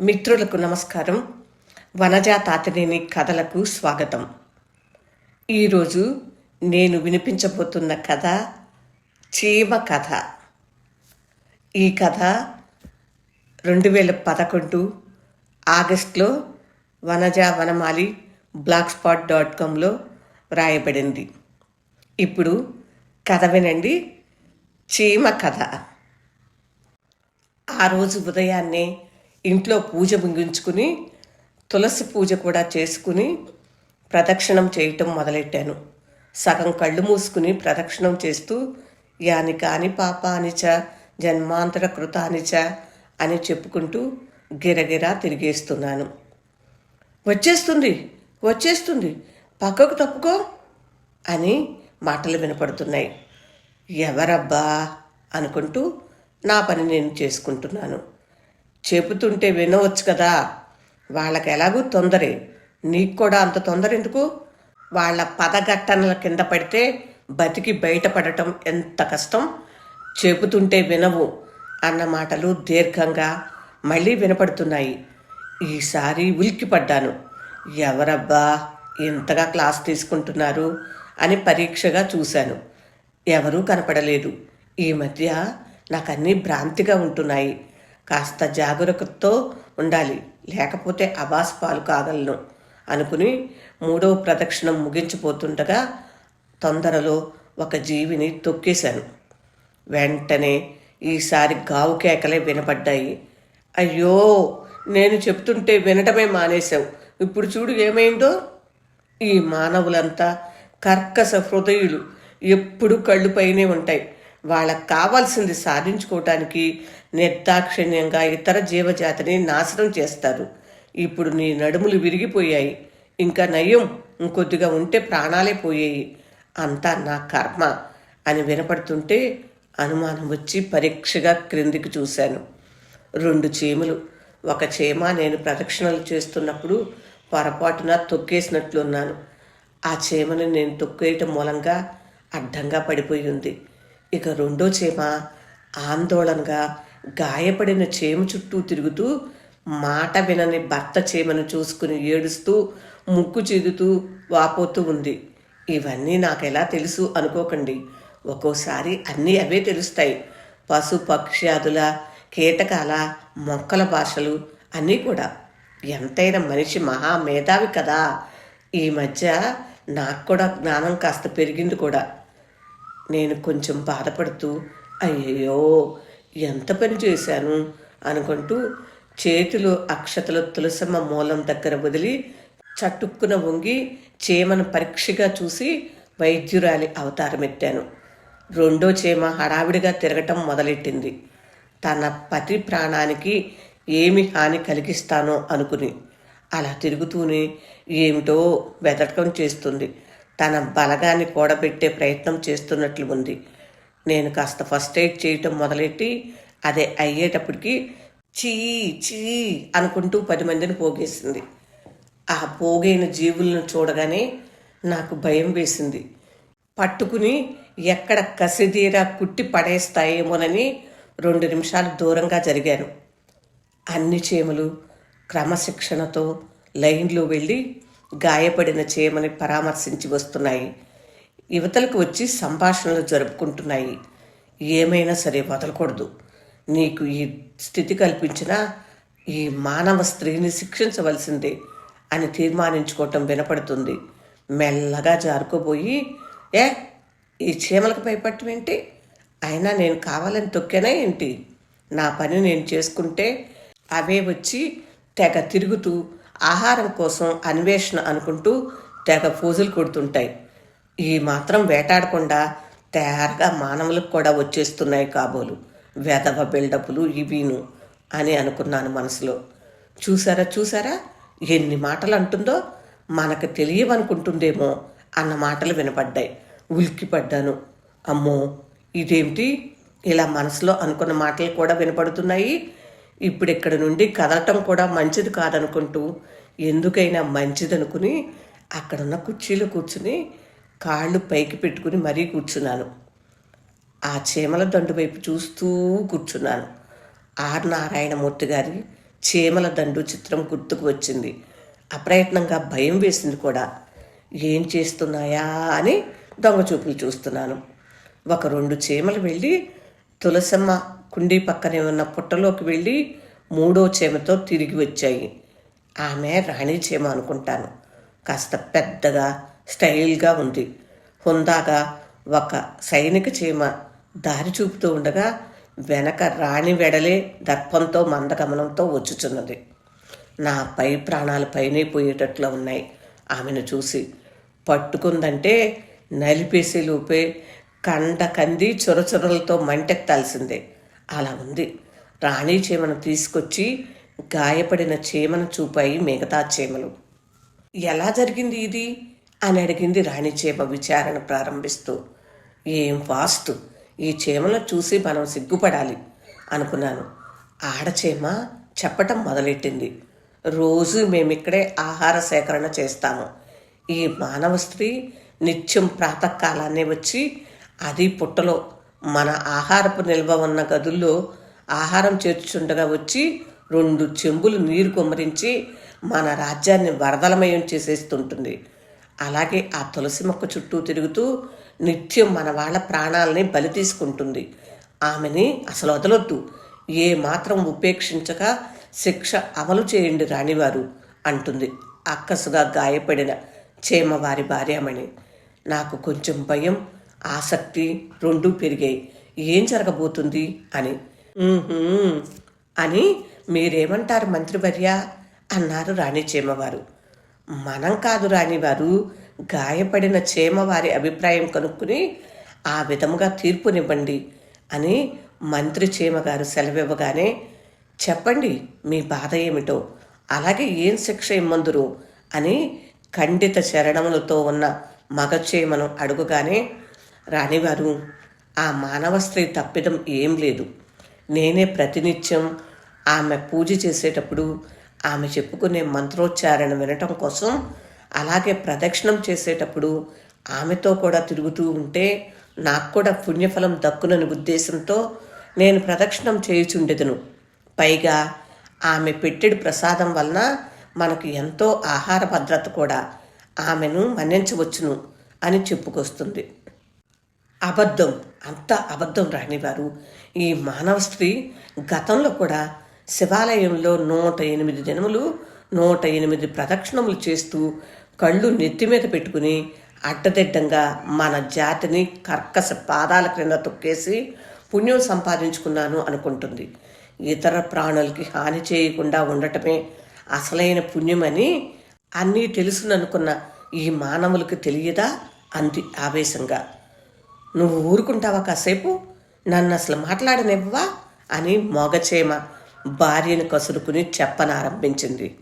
మిత్రులకు నమస్కారం. వనజా తాతినేని కథలకు స్వాగతం. ఈరోజు నేను వినిపించబోతున్న కథ చీమ కథ. ఈ కథ రెండు వేల పదకొండు ఆగస్ట్లో Vanaja Vanamali black spot dot కామ్లో వ్రాయబడింది ఇప్పుడు కథ వినండి. చీమ కథ. ఆ రోజు ఉదయాన్నే ఇంట్లో పూజ ముగించుకుని తులసి పూజ కూడా చేసుకుని ప్రదక్షిణం చేయటం మొదలెట్టాను. సగం కళ్ళు మూసుకుని ప్రదక్షిణం చేస్తూ యాని కాని పాపానిచ జన్మాంతర కృతానిచ అని చెప్పుకుంటూ గిరగిరా తిరిగేస్తున్నాను. వచ్చేస్తుంది వచ్చేస్తుంది పక్కకు తప్పుకో అని మాటలు వినపడుతున్నాయి. ఎవరబ్బా అనుకుంటూ నా పని నేను చేసుకుంటున్నాను. చెబుతుంటే వినవచ్చు కదా. వాళ్ళకి ఎలాగూ తొందరే. నీకు కూడా అంత తొందర ఎందుకు? వాళ్ళ పదఘట్టనల కింద పడితే బతికి బయటపడటం ఎంత కష్టం? చెబుతుంటే వినవు అన్న మాటలు దీర్ఘంగా మళ్ళీ వినపడుతున్నాయి. ఈసారి ఉలిక్కిపడ్డాను ఎవరబ్బా ఇంతగా క్లాస్ తీసుకుంటున్నారు అని పరీక్షగా చూశాను. ఎవరూ కనపడలేదు. ఈ మధ్య నాకు అన్నీ భ్రాంతిగా ఉంటున్నాయి. కాస్త జాగరూకతతో ఉండాలి. లేకపోతే అబాస్ పాలు కాగలను అనుకుని మూడవ ప్రదక్షిణం ముగించిపోతుండగా తొందరలో ఒక జీవిని తొక్కేశాను. వెంటనే ఈసారి గావు కేకలే వినపడ్డాయి. అయ్యో! నేను చెప్తుంటే వినటమే మానేశావు. ఇప్పుడు చూడు ఏమైందో. ఈ మానవులంతా కర్కశ హృదయులు. ఎప్పుడు కళ్ళుపైనే ఉంటాయి. వాళ్ళకు కావాల్సింది సాధించుకోవటానికి నిర్దాక్షిణ్యంగా ఇతర జీవజాతిని నాశనం చేస్తారు. ఇప్పుడు నీ నడుములు విరిగిపోయాయి. ఇంకా నయం ఇంకొద్దిగా ఉంటే ప్రాణాలే పోయాయి. అంతా నా కర్మ అని వినపడుతుంటే అనుమానం వచ్చి పరీక్షగా క్రిందికి చూశాను. రెండు చీమలు. ఒక చీమ నేను ప్రదక్షిణలు చేస్తున్నప్పుడు పొరపాటున తొక్కేసినట్లున్నాను. ఆ చీమని నేను తొక్కేయటం మూలంగా అడ్డంగా పడిపోయి ఉంది. ఇక రెండో చీమ ఆందోళనగా గాయపడిన చేమ చుట్టూ తిరుగుతూ మాట వినని భర్త చేమను చూసుకుని ఏడుస్తూ ముక్కు చీదుతూ వాపోతూ ఉంది. ఇవన్నీ నాకెలా తెలుసు అనుకోకండి. ఒక్కోసారి అన్నీ అవే తెలుస్తాయి. పశు పక్ష్యాదుల కీటకాల మొక్కల భాషలు అన్నీ కూడా. ఎంతైనా మనిషి మహా మేధావి కదా. ఈ మధ్య నాకు కూడా జ్ఞానం కాస్త పెరిగింది కూడా. నేను కొంచెం బాధపడుతూ అయ్యయ్యో ఎంత పని చేశాను అనుకుంటూ చేతిలో అక్షతలు తులసమ్మ మూలం దగ్గర వదిలి చట్టుక్కున వంగి చేమను పరీక్షగా చూసి వైద్యురాలి అవతారమెత్తాను రెండో చీమ హడావిడిగా తిరగటం మొదలెట్టింది. తన పతి ప్రాణానికి ఏమి హాని కలిగిస్తానో అనుకుని అలా తిరుగుతూనే ఏమిటో వెతకం చేస్తుంది. తన బలగాన్ని కూడబెట్టే ప్రయత్నం చేస్తున్నట్లు ఉంది. నేను కాస్త ఫస్ట్ ఎయిడ్ చేయటం మొదలెట్టి అదే అయ్యేటప్పటికి చీ చీ అనుకుంటూ పది మందిని పోగేసింది. ఆ పోగైన జీవులను చూడగానే నాకు భయం వేసింది. పట్టుకుని ఎక్కడ కసిదీరా కుట్టి పడేస్తాయేమోనని రెండు నిమిషాలు దూరంగా జరిగాను. అన్ని చీమలు క్రమశిక్షణతో లైన్లో వెళ్ళి గాయపడిన చీమని పరామర్శించి వస్తున్నాయి. యువతలకు వచ్చి సంభాషణలు జరుపుకుంటున్నాయి. ఏమైనా సరే వదలకూడదు. నీకు ఈ స్థితి కల్పించినా ఈ మానవ స్త్రీని శిక్షించవలసిందే అని తీర్మానించుకోవటం వినపడుతుంది. మెల్లగా జారుకోబోయి ఏ ఈ చీమలకు భయపడటం ఏంటి? అయినా నేను కావాలని తొక్కేనా ఏంటి? నా పని నేను చేసుకుంటే అవే వచ్చి తెగ తిరుగుతూ ఆహారం కోసం అన్వేషణ అనుకుంటూ తెగ పూజలు కొడుతుంటాయి. ఈ మాత్రం వేటాడకుండా తయారుగా మానవులకు కూడా వచ్చేస్తున్నాయి కాబోలు. వెధవ బిల్డప్లు ఇవిను అని అనుకున్నాను మనసులో. చూసారా చూసారా? ఎన్ని మాటలు అంటుందో మనకు తెలియవనుకుంటుందేమో అన్న మాటలు వినపడ్డాయి. ఉలిక్కిపడ్డాను. అమ్మో ఇదేమిటి ఇలా మనసులో అనుకున్న మాటలు కూడా వినపడుతున్నాయి. ఇప్పుడు ఇక్కడ నుండి కదలటం కూడా మంచిది కాదనుకుంటూ ఎందుకైనా మంచిదనుకుని అక్కడున్న కుర్చీలో కూర్చుని కాళ్ళు పైకి పెట్టుకుని మరీ కూర్చున్నాను. ఆ చీమల దండు వైపు చూస్తూ కూర్చున్నాను. ఆర్ నారాయణమూర్తి గారి చీమల దండు చిత్రం గుర్తుకు వచ్చింది. అప్రయత్నంగా భయం వేసింది కూడా. ఏం చేస్తున్నాయా అని దొంగ చూపులు చూస్తున్నాను. ఒక రెండు చీమలు వెళ్ళి తులసమ్మ కుండీ పక్కనే ఉన్న పుట్టలోకి వెళ్ళి మూడో చీమతో తిరిగి వచ్చాయి. ఆమె రాణి చీమ అనుకుంటాను. కాస్త పెద్దగా స్టైల్గా ఉంది. హుందాగా ఒక సైనిక చీమ దారి చూపుతూ ఉండగా వెనక రాణి వెడలే దర్పంతో మందగమనంతో వచ్చుచున్నది. నా పై ప్రాణాలు పైనే పోయేటట్లు ఉన్నాయి. ఆమెను చూసి పట్టుకుందంటే నలిపేసే లోపే కండ కంది చొరచొరలతో మంటెత్తాల్సిందే. అలా ఉంది. రాణి చీమను తీసుకొచ్చి గాయపడిన చీమను చూపాయి మిగతా చీమలు. ఎలా జరిగింది ఇది? అని అడిగింది రాణి చీమ విచారణ ప్రారంభిస్తూ. ఏం వాస్తు? ఈ చీమను చూసి మనం సిగ్గుపడాలి అనుకున్నాను. ఆడచీమ చెప్పటం మొదలెట్టింది. రోజు మేమిక్కడే ఆహార సేకరణ చేస్తాము. ఈ మానవ స్త్రీ నిత్యం ప్రాతకాలాన్నే వచ్చి అది పుట్టలో మన ఆహారపు నిల్వ ఉన్న గదుల్లో ఆహారం చేర్చుండగా వచ్చి రెండు చెంబులు నీరు కుమ్మరించి మన రాజ్యాన్ని వరదలమయం చేసేస్తుంటుంది. అలాగే ఆ తులసి మొక్క చుట్టూ తిరుగుతూ నిత్యం మన వాళ్ళ ప్రాణాలని బలి తీసుకుంటుంది. ఆమెని అసలు వదలొద్దు. ఏ మాత్రం ఉపేక్షించక శిక్ష అమలు చేయండి రాణివారు అంటుంది అక్కసుగా గాయపడిన చేమవారి భార్యమణి. నాకు కొంచెం భయం ఆసక్తి రెండూ పెరిగాయి. ఏం జరగబోతుంది? అని. అని మీరేమంటారు మంత్రివర్య? అన్నారు రాణి చేమవారు. మనం కాదు రాణివారు గాయపడిన చేమవారి అభిప్రాయం కనుక్కుని ఆ విధముగా తీర్పునివ్వండి అని మంత్రి చేమగారు సెలవివ్వగానే చెప్పండి మీ బాధ ఏమిటో అలాగే ఏం శిక్ష ఇమ్మందురు అని ఖండిత శరణములతో ఉన్న మగచేమను అడుగుగానే రాణివారు ఆ మానవ స్త్రీ తప్పిదం ఏం లేదు. నేనే ప్రతినిత్యం ఆమె పూజ చేసేటప్పుడు ఆమె చెప్పుకునే మంత్రోచ్చారణ వినటం కోసం అలాగే ప్రదక్షిణం చేసేటప్పుడు ఆమెతో కూడా తిరుగుతూ ఉంటే నాకు కూడా పుణ్యఫలం దక్కునని ఉద్దేశంతో నేను ప్రదక్షిణం చేయుచుండెదను. పైగా ఆమె పెట్టెడు ప్రసాదం వలన మనకు ఎంతో ఆహార భద్రత కూడా. ఆమెను మన్నించవచ్చును అని చెప్పుకొస్తుంది. అబద్ధం అంత అబద్ధం రానివారు. ఈ మానవ స్త్రీ గతంలో కూడా శివాలయంలో నూట ఎనిమిది దినములు నూట ఎనిమిది ప్రదక్షిణములు చేస్తూ కళ్ళు నెత్తి మీద పెట్టుకుని అడ్డదిడ్డంగా మన జాతిని కర్కశ పాదాల క్రింద తొక్కేసి పుణ్యం సంపాదించుకున్నాను అనుకుంటుంది. ఇతర ప్రాణులకి హాని చేయకుండా ఉండటమే అసలైన పుణ్యమని అన్నీ తెలుసుననుకున్న ఈ మానవులకు తెలియదా? అంది ఆవేశంగా. నువ్వు ఊరుకుంటావా కాసేపు? నన్ను అసలు మాట్లాడనివ్వవా? అని మొగచేమ భార్యను కసురుకుని చెప్పనారంభించింది.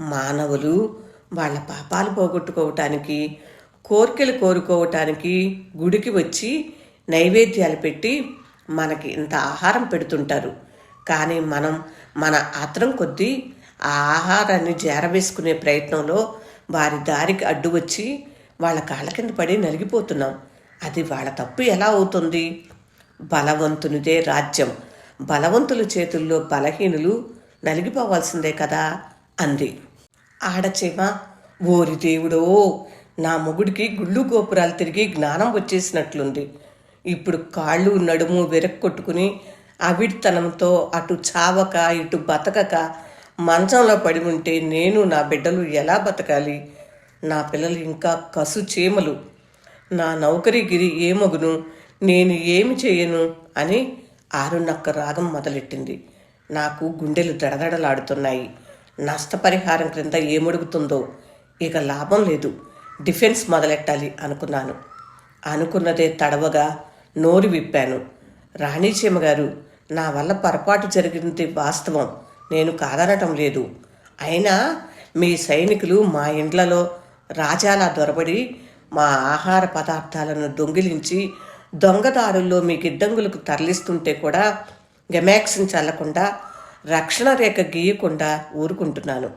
మానవులు వాళ్ళ పాపాలు పోగొట్టుకోవటానికి కోరికలు కోరుకోవటానికి గుడికి వచ్చి నైవేద్యాలు పెట్టి మనకి ఇంత ఆహారం పెడుతుంటారు. కానీ మనం మన ఆత్రం కొద్దీ ఆ ఆహారాన్ని జేరవేసుకునే ప్రయత్నంలో వారి దారికి అడ్డు వచ్చి వాళ్ళ కాళ్ళ కింద పడి నలిగిపోతున్నాం. అది వాళ్ళ తప్పు ఎలా అవుతుంది? బలవంతునిదే రాజ్యం. బలవంతుల చేతుల్లో బలహీనులు నలిగిపోవాల్సిందే కదా? అంది. ఆడచేమ ఓరి దేవుడో నా మొగుడికి గుళ్ళు గోపురాలు తిరిగి జ్ఞానం వచ్చేసినట్లుంది. ఇప్పుడు కాళ్ళు నడుము వెరక్కొట్టుకుని అవిడితనంతో అటు చావక ఇటు బతకక మంచంలో పడి ఉంటే నేను నా బిడ్డలు ఎలా బతకాలి? నా పిల్లలు ఇంకా కసు చీమలు. నా నౌకరిగిరి ఏమగును నేను ఏమి చేయను? అని ఆరునక్క రాగం మొదలెట్టింది. నాకు గుండెలు దడదడలాడుతున్నాయి. నష్టపరిహారం క్రింద ఏమడుగుతుందో? ఇక లాభం లేదు. డిఫెన్స్ మొదలెట్టాలి అనుకున్నాను. అనుకున్నదే తడవగా నోరు విప్పాను. రాణీచీమ గారు నా వల్ల పొరపాటు జరిగింది వాస్తవం. నేను కాదనటం లేదు. అయినా మీ సైనికులు మా ఇండ్లలో రాజాలా దొరబడి మా ఆహార పదార్థాలను దొంగిలించి దొంగదారుల్లో మీ గిడ్డంగులకు తరలిస్తుంటే కూడా గెమాక్సిన్ చల్లకుండా రక్షణ రేఖ గీయకుండా ఊరుకుంటున్నాను.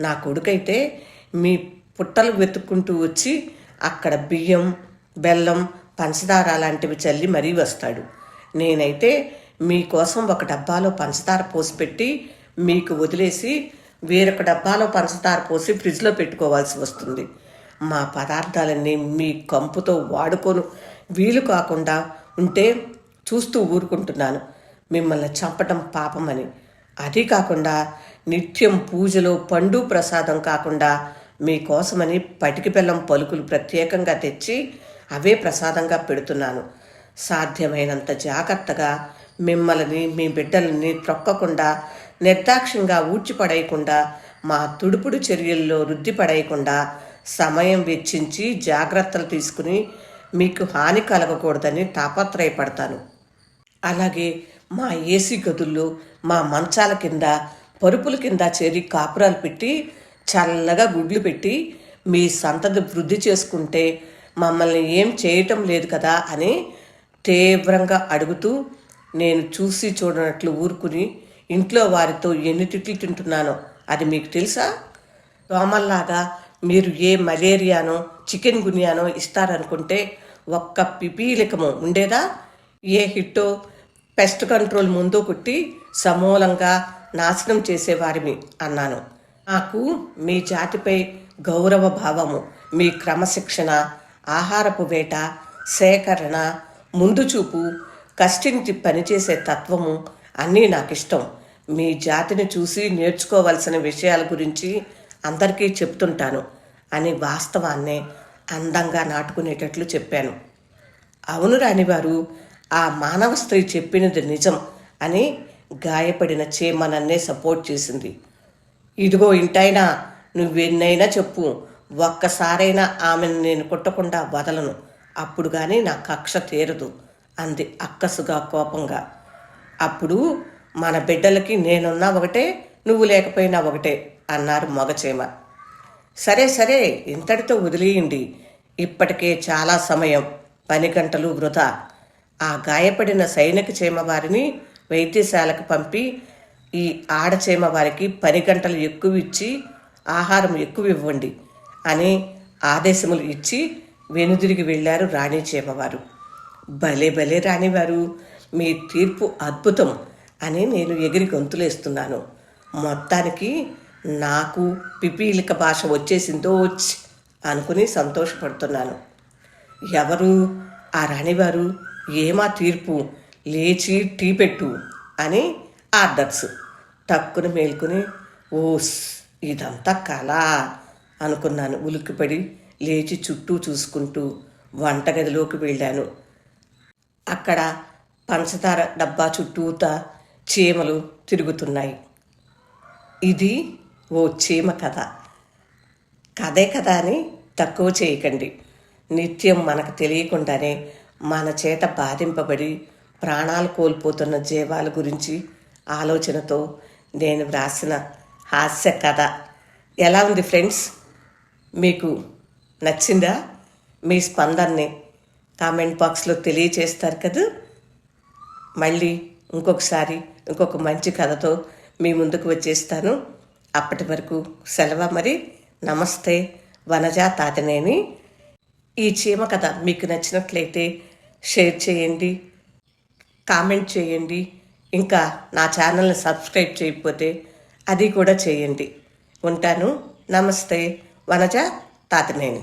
నా కొడుకైతే మీ పుట్టలు వెతుక్కుంటూ వచ్చి అక్కడ బియ్యం బెల్లం పంచదార లాంటివి చల్లి మరీ వస్తాడు. నేనైతే మీకోసం ఒక డబ్బాలో పంచదార పోసిపెట్టి మీకు వదిలేసి వేరొక డబ్బాలో పంచదార పోసి ఫ్రిడ్జ్లో పెట్టుకోవాల్సి వస్తుంది. మా పదార్థాలన్నీ మీ కంపుతో వాడుకోను. వీలు కాకుండా ఉంటే చూస్తూ ఊరుకుంటున్నాను. మిమ్మల్ని చంపటం పాపమని. అది కాకుండా నిత్యం పూజలో పండు ప్రసాదం కాకుండా మీకోసమని పటికి బెల్లం పలుకులు ప్రత్యేకంగా తెచ్చి అవే ప్రసాదంగా పెడుతున్నాను. సాధ్యమైనంత జాగ్రత్తగా మిమ్మల్ని మీ బిడ్డలని త్రొక్కకుండా నిర్దాక్షంగా ఊడ్చిపడేయకుండా మా తుడుపుడు చర్యల్లో వృద్ధి పడేయకుండా సమయం వెచ్చించి జాగ్రత్తలు తీసుకుని మీకు హాని కలగకూడదని తాపత్రయపడతాను. అలాగే మా ఏసీ గదుల్లో మా మంచాల కింద పరుపుల కింద చేరి కాపురాలు పెట్టి చల్లగా గుడ్లు పెట్టి మీ సంతతి వృద్ధి చేసుకుంటే మమ్మల్ని ఏం చేయటం లేదు కదా అని తీవ్రంగా అడుగుతూ నేను చూసి చూడనట్లు ఊరుకుని ఇంట్లో వారితో ఎన్ని తిట్లు తింటున్నానో అది మీకు తెలుసా? దోమల్లాగా మీరు ఏ మలేరియానో చికెన్ గునియానో ఇస్తారనుకుంటే ఒక్క పిపీలికము ఉండేదా? ఏ హిట్టో పెస్ట్ కంట్రోల్ ముందు కొట్టి సమూలంగా నాశనం చేసేవారిమి అన్నాను. నాకు మీ జాతిపై గౌరవ భావము మీ క్రమశిక్షణ ఆహారపు వేట సేకరణ ముందు చూపు కష్టించి పనిచేసే తత్వము అన్నీ నాకు ఇష్టం మీ జాతిని చూసి నేర్చుకోవలసిన విషయాల గురించి అందరికీ చెప్తుంటాను అని వాస్తవాన్నే అందంగా నాటుకునేటట్లు చెప్పాను. అవును రానివారు ఆ మానవ స్త్రీ చెప్పినది నిజం అని గాయపడిన చేమనన్నే సపోర్ట్ చేసింది. ఇదిగో ఇంటైనా నువ్వెన్నైనా చెప్పు ఒక్కసారైనా ఆమెను నేను కొట్టకుండా వదలను. అప్పుడు కానీ నా కక్ష తీరదు అంది అక్కసుగా కోపంగా. అప్పుడు మన బిడ్డలకి నేనున్నా ఒకటే నువ్వు లేకపోయినా ఒకటే. అన్నారు మొగచీమ. సరే సరే ఇంతటితో వదిలేయండి. ఇప్పటికే చాలా సమయం. పని గంటలు వృధా. ఆ గాయపడిన సైనిక చీమ వారిని వైద్యశాలకు పంపి ఈ ఆడచీమ వారికి పని గంటలు ఎక్కువ ఇచ్చి ఆహారం ఎక్కువ ఇవ్వండి అని ఆదేశములు ఇచ్చి వెనుదిరిగి వెళ్ళారు రాణి చీమవారు భలే భలే రాణివారు మీ తీర్పు అద్భుతం అని నేను ఎగిరి గొంతులేస్తున్నాను. మొత్తానికి నాకు పిపీలిక భాష వచ్చేసిందో వచ్చి అనుకుని సంతోషపడుతున్నాను. ఎవరు? ఆ రాణివారు ఏమా తీర్పు? లేచి టీ పెట్టు అని ఆర్డర్స్ టక్కుని మేల్కొని ఓస్ ఇదంతా కళ అనుకున్నాను. ఉలిక్కిపడి లేచి చుట్టూ చూసుకుంటూ వంటగదిలోకి వెళ్ళాను. అక్కడ పంచదార డబ్బా చుట్టూతా చీమలు తిరుగుతున్నాయి. ఇది ఓ చీమ కథ. కథే కదా అని తక్కువ చేయకండి. నిత్యం మనకు తెలియకుండానే మన చేత బాధింపబడి ప్రాణాలు కోల్పోతున్న జీవాల గురించి ఆలోచనతో నేను వ్రాసిన హాస్య కథ. ఎలా ఉంది ఫ్రెండ్స్? మీకు నచ్చిందా? మీ స్పందనని కామెంట్ బాక్స్లో తెలియచేస్తారు కదా. మళ్ళీ ఇంకొకసారి ఇంకొక మంచి కథతో మీ ముందుకు వచ్చేస్తాను. అప్పటి వరకు సెలవు మరి. నమస్తే వనజా తాతనేని. ఈ చీమ కథ మీకు నచ్చినట్లయితే షేర్ చేయండి కామెంట్ చేయండి ఇంకా నా ఛానల్ని సబ్స్క్రైబ్ చేయకపోతే అది కూడా చేయండి. ఉంటాను. నమస్తే వనజ తాతనేని.